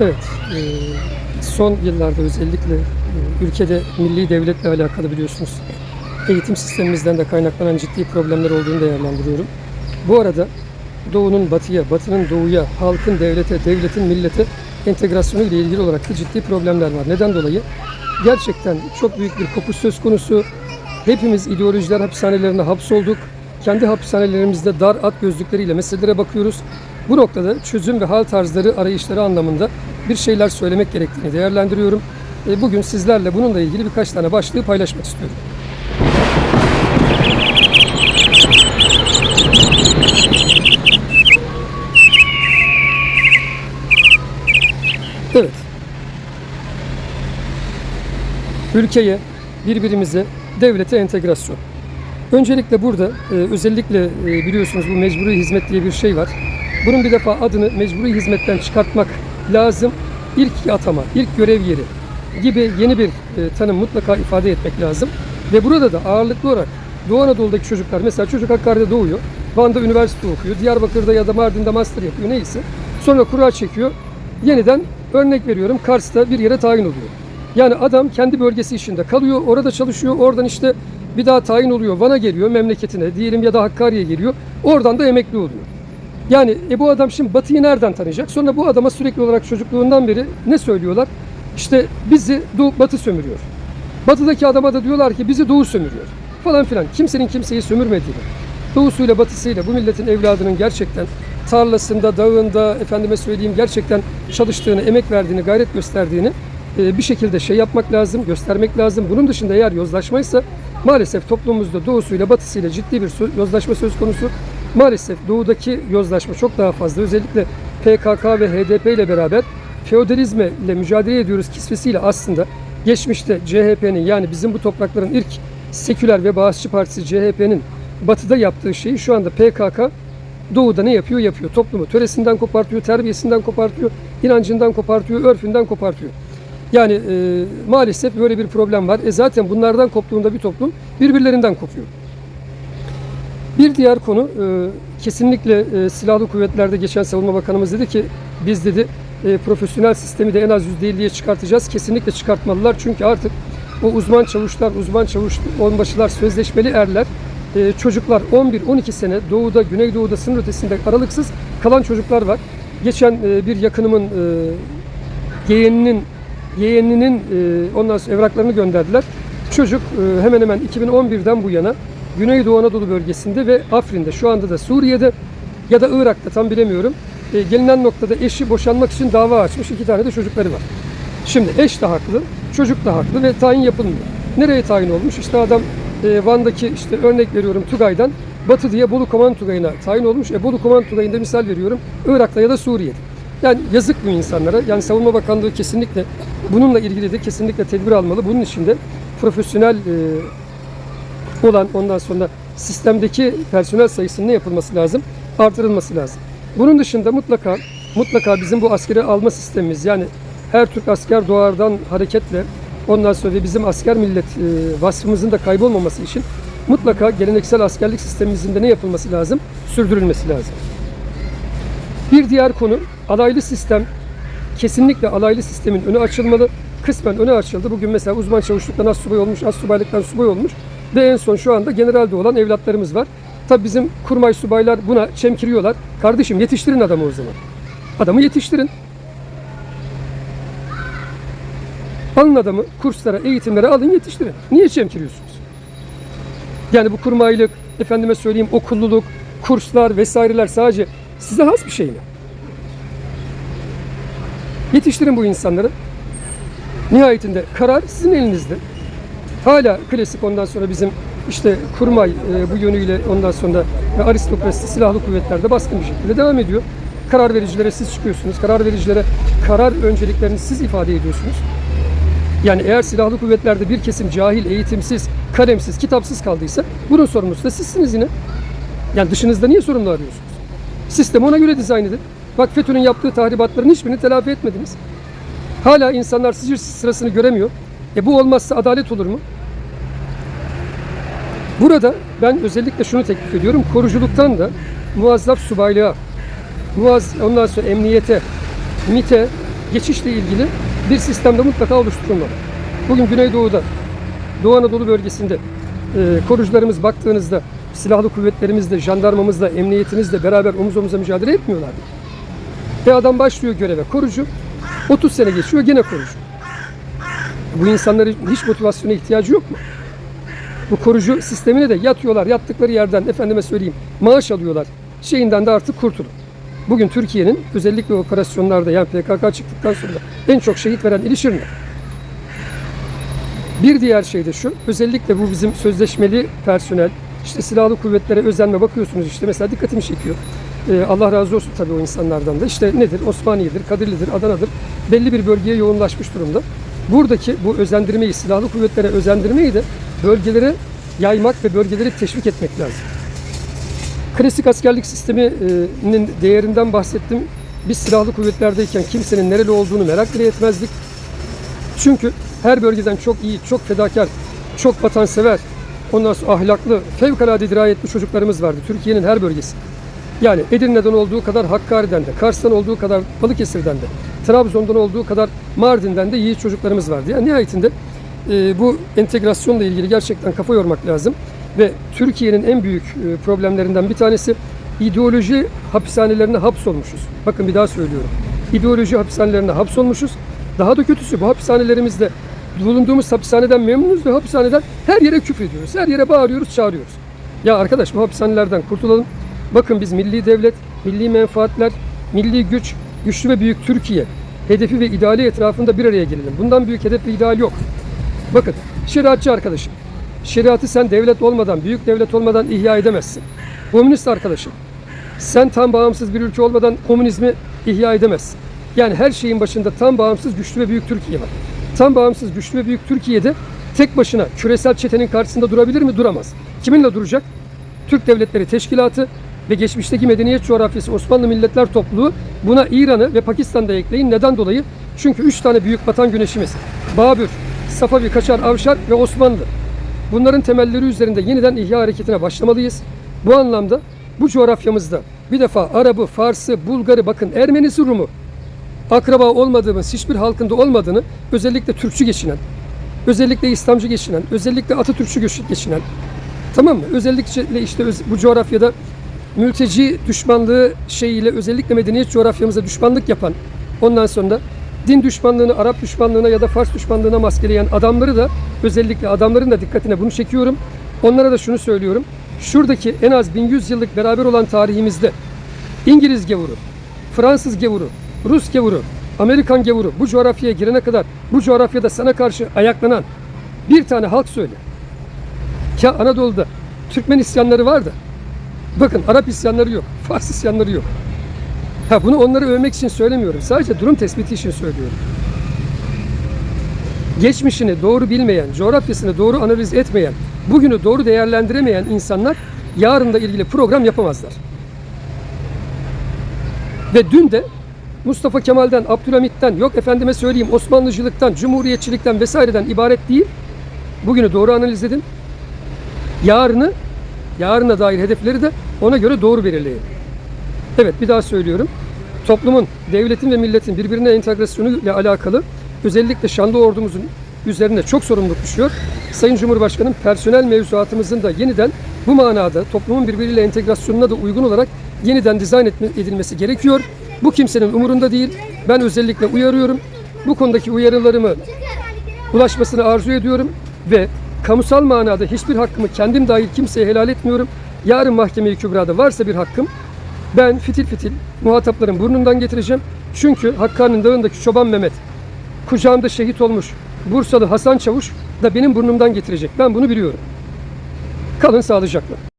Evet, e, son yıllarda özellikle e, ülkede milli devletle alakalı biliyorsunuz eğitim sistemimizden de kaynaklanan ciddi problemler olduğunu değerlendiriyorum. Bu arada Doğu'nun batıya, batının doğuya, halkın devlete, devletin millete entegrasyonu ile ilgili olarak da ciddi problemler var. Neden dolayı? Gerçekten çok büyük bir kopuş söz konusu. Hepimiz ideolojiler hapishanelerine hapsolduk. Kendi hapishanelerimizde dar at gözlükleriyle meselelere bakıyoruz. Bu noktada çözüm ve hal tarzları arayışları anlamında bir şeyler söylemek gerektiğini değerlendiriyorum. E, Bugün sizlerle bununla ilgili birkaç tane başlığı paylaşmak istiyorum. Evet. Ülkeye, birbirimize, devlete entegrasyon. Öncelikle burada e, özellikle e, biliyorsunuz bu mecburi hizmet diye bir şey var. Bunun bir defa adını mecburi hizmetten çıkartmak lazım. İlk atama, ilk görev yeri gibi yeni bir e, tanım mutlaka ifade etmek lazım. Ve burada da ağırlıklı olarak Doğu Anadolu'daki çocuklar mesela çocuk Hakkari'de doğuyor. Van'da üniversite okuyor. Diyarbakır'da ya da Mardin'de master yapıyor neyse. Sonra kura çekiyor. Yeniden örnek veriyorum Kars'ta bir yere tayin oluyor. Yani adam kendi bölgesi içinde kalıyor, orada çalışıyor, oradan işte bir daha tayin oluyor, Van'a geliyor memleketine diyelim ya da Hakkari'ye geliyor. Oradan da emekli oluyor. Yani e bu adam şimdi Batı'yı nereden tanıyacak? Sonra bu adama sürekli olarak çocukluğundan beri ne söylüyorlar? İşte bizi Doğu, Batı sömürüyor. Batı'daki adama da diyorlar ki bizi Doğu sömürüyor. Falan filan. Kimsenin kimseyi sömürmediğini. Doğusuyla batısıyla bu milletin evladının gerçekten tarlasında, dağında, efendime söyleyeyim gerçekten çalıştığını, emek verdiğini, gayret gösterdiğini e, bir şekilde şey yapmak lazım, göstermek lazım. Bunun dışında eğer yozlaşmaysa maalesef toplumumuzda doğusuyla batısıyla ciddi bir yozlaşma söz konusu. Maalesef doğudaki yozlaşma çok daha fazla. Özellikle PKK ve HDP ile beraber feodalizme ile mücadele ediyoruz kisvesiyle aslında geçmişte CHP'nin yani bizim bu toprakların ilk seküler ve bağışçı partisi CHP'nin batıda yaptığı şeyi şu anda PKK doğuda ne yapıyor? Yapıyor. Toplumu töresinden kopartıyor, terbiyesinden kopartıyor, inancından kopartıyor, örfünden kopartıyor. Yani e, maalesef böyle bir problem var. E zaten bunlardan koptuğunda bir toplum birbirlerinden kopuyor. Bir diğer konu e, kesinlikle e, silahlı kuvvetlerde geçen savunma bakanımız dedi ki biz dedi e, profesyonel sistemi de en az %50'ye çıkartacağız. Kesinlikle çıkartmalılar çünkü artık o uzman çavuşlar, uzman çavuş onbaşılar, sözleşmeli erler, e, çocuklar 11-12 sene doğuda, güneydoğuda sınır ötesinde aralıksız kalan çocuklar var. Geçen e, bir yakınımın e, yeğeninin yeğeninin e, ondan sonra evraklarını gönderdiler. Çocuk e, hemen hemen 2011'den bu yana Güneydoğu Anadolu bölgesinde ve Afrin'de şu anda da Suriye'de ya da Irak'ta tam bilemiyorum. E, gelinen noktada eşi boşanmak için dava açmış. iki tane de çocukları var. Şimdi eş de haklı, çocuk da haklı ve tayin yapılmıyor. Nereye tayin olmuş? İşte adam e, Van'daki işte örnek veriyorum Tugay'dan Batı diye Bolu Koman Tugayı'na tayin olmuş. E, Bolu Koman Tugayı'nda misal veriyorum Irak'ta ya da Suriye'de. Yani yazık bu insanlara. Yani Savunma Bakanlığı kesinlikle bununla ilgili de kesinlikle tedbir almalı. Bunun için de profesyonel e, olan ondan sonra sistemdeki personel sayısının ne yapılması lazım? Artırılması lazım. Bunun dışında mutlaka mutlaka bizim bu askeri alma sistemimiz yani her Türk asker doğardan hareketle ondan sonra bizim asker millet e, vasfımızın da kaybolmaması için mutlaka geleneksel askerlik sistemimizin de ne yapılması lazım? Sürdürülmesi lazım. Bir diğer konu alaylı sistem. Kesinlikle alaylı sistemin önü açılmalı. Kısmen önü açıldı. Bugün mesela uzman çavuşluktan az subay olmuş, az subaylıktan subay olmuş. Ve en son şu anda generalde olan evlatlarımız var. Tabii bizim kurmay subaylar buna çemkiriyorlar. Kardeşim yetiştirin adamı o zaman. Adamı yetiştirin. Alın adamı kurslara, eğitimlere alın yetiştirin. Niye çemkiriyorsunuz? Yani bu kurmaylık, efendime söyleyeyim okulluluk, kurslar vesaireler sadece size has bir şey mi? Yetiştirin bu insanları. Nihayetinde karar sizin elinizde. Hala klasik ondan sonra bizim işte kurmay e, bu yönüyle ondan sonra e, aristokrasi silahlı kuvvetlerde baskın bir şekilde devam ediyor. Karar vericilere siz çıkıyorsunuz. Karar vericilere karar önceliklerini siz ifade ediyorsunuz. Yani eğer silahlı kuvvetlerde bir kesim cahil, eğitimsiz, kalemsiz, kitapsız kaldıysa bunun sorumlusu da sizsiniz yine. Yani dışınızda niye sorumlu arıyorsunuz? Sistem ona göre dizayn edin. Bak FETÖ'nün yaptığı tahribatların hiçbirini telafi etmediniz. Hala insanlar sicil sırasını göremiyor. E bu olmazsa adalet olur mu? Burada ben özellikle şunu teklif ediyorum. Koruculuktan da muazzaf subaylığa, muaz, ondan sonra emniyete, MİT'e, geçişle ilgili bir sistemde mutlaka oluşturulmalı. Bugün Güneydoğu'da, Doğu Anadolu bölgesinde e, korucularımız baktığınızda silahlı kuvvetlerimizle, jandarmamızla, emniyetimizle beraber omuz omuza mücadele etmiyorlar. Ve adam başlıyor göreve korucu, 30 sene geçiyor gene korucu. Bu insanların hiç motivasyona ihtiyacı yok mu? Bu korucu sistemine de yatıyorlar, yattıkları yerden efendime söyleyeyim maaş alıyorlar. Şeyinden de artık kurtulun. Bugün Türkiye'nin özellikle operasyonlarda yani PKK çıktıktan sonra en çok şehit veren ili Şırnak. Bir diğer şey de şu, özellikle bu bizim sözleşmeli personel, işte silahlı kuvvetlere özenme bakıyorsunuz işte mesela dikkatimi çekiyor. Ee, Allah razı olsun tabii o insanlardan da. İşte nedir? Osmaniye'dir, Kadirli'dir, Adana'dır. Belli bir bölgeye yoğunlaşmış durumda. Buradaki bu özendirmeyi, silahlı kuvvetlere özendirmeyi de bölgelere yaymak ve bölgeleri teşvik etmek lazım. Klasik askerlik sisteminin değerinden bahsettim. Biz silahlı kuvvetlerdeyken kimsenin nereli olduğunu merak bile etmezdik. Çünkü her bölgeden çok iyi, çok fedakar, çok vatansever, ondan sonra ahlaklı, fevkalade dirayetli çocuklarımız vardı Türkiye'nin her bölgesi. Yani Edirne'den olduğu kadar Hakkari'den de, Kars'tan olduğu kadar Balıkesir'den de, Trabzon'dan olduğu kadar Mardin'den de iyi çocuklarımız vardı. Yani nihayetinde e, bu entegrasyonla ilgili gerçekten kafa yormak lazım. Ve Türkiye'nin en büyük e, problemlerinden bir tanesi ideoloji hapishanelerine hapsolmuşuz. Bakın bir daha söylüyorum. İdeoloji hapishanelerine hapsolmuşuz. Daha da kötüsü bu hapishanelerimizde bulunduğumuz hapishaneden memnunuz ve hapishaneden her yere küfür ediyoruz. Her yere bağırıyoruz, çağırıyoruz. Ya arkadaş bu hapishanelerden kurtulalım. Bakın biz milli devlet, milli menfaatler, milli güç, güçlü ve büyük Türkiye hedefi ve ideali etrafında bir araya gelelim. Bundan büyük hedef ve ideal yok. Bakın şeriatçı arkadaşım. Şeriatı sen devlet olmadan, büyük devlet olmadan ihya edemezsin. Komünist arkadaşım. Sen tam bağımsız bir ülke olmadan komünizmi ihya edemezsin. Yani her şeyin başında tam bağımsız, güçlü ve büyük Türkiye var. Tam bağımsız, güçlü ve büyük Türkiye'de tek başına küresel çetenin karşısında durabilir mi? Duramaz. Kiminle duracak? Türk Devletleri Teşkilatı ve geçmişteki medeniyet coğrafyası Osmanlı Milletler Topluluğu buna İran'ı ve Pakistan'da ekleyin. Neden dolayı? Çünkü üç tane büyük vatan güneşimiz. Babür, Safavi, Kaçar, Avşar ve Osmanlı. Bunların temelleri üzerinde yeniden ihya hareketine başlamalıyız. Bu anlamda bu coğrafyamızda bir defa Arabı, Farsı, Bulgarı bakın Ermenisi, Rumu akraba olmadığımız hiçbir halkında olmadığını özellikle Türkçü geçinen, özellikle İslamcı geçinen, özellikle Atatürkçü geçinen tamam mı? Özellikle işte bu coğrafyada mülteci düşmanlığı şeyiyle özellikle medeniyet coğrafyamıza düşmanlık yapan ondan sonra din düşmanlığını Arap düşmanlığına ya da Fars düşmanlığına maskeleyen adamları da özellikle adamların da dikkatine bunu çekiyorum. Onlara da şunu söylüyorum. Şuradaki en az 1100 yıllık beraber olan tarihimizde İngiliz gavuru, Fransız gavuru, Rus gavuru, Amerikan gavuru bu coğrafyaya girene kadar bu coğrafyada sana karşı ayaklanan bir tane halk söyle. Ya Anadolu'da Türkmen isyanları var da bakın Arap isyanları yok, Fars isyanları yok. Ha bunu onları övmek için söylemiyorum. Sadece durum tespiti için söylüyorum. Geçmişini doğru bilmeyen, coğrafyasını doğru analiz etmeyen, bugünü doğru değerlendiremeyen insanlar yarınla ilgili program yapamazlar. Ve dün de Mustafa Kemal'den, Abdülhamit'ten, yok efendime söyleyeyim Osmanlıcılıktan, Cumhuriyetçilikten vesaireden ibaret değil. Bugünü doğru analiz edin. Yarını, yarına dair hedefleri de ona göre doğru belirleyin. Evet bir daha söylüyorum. Toplumun, devletin ve milletin birbirine entegrasyonu ile alakalı özellikle şanlı ordumuzun üzerine çok sorumluluk düşüyor. Sayın Cumhurbaşkanım personel mevzuatımızın da yeniden bu manada toplumun birbiriyle entegrasyonuna da uygun olarak yeniden dizayn edilmesi gerekiyor. Bu kimsenin umurunda değil. Ben özellikle uyarıyorum. Bu konudaki uyarılarımı ulaşmasını arzu ediyorum ve kamusal manada hiçbir hakkımı kendim dahil kimseye helal etmiyorum. Yarın mahkeme-i kübrada varsa bir hakkım ben fitil fitil muhatapların burnundan getireceğim. Çünkü Hakkari'nin dağındaki çoban Mehmet kucağımda şehit olmuş Bursalı Hasan Çavuş da benim burnumdan getirecek. Ben bunu biliyorum. Kalın sağlıcakla.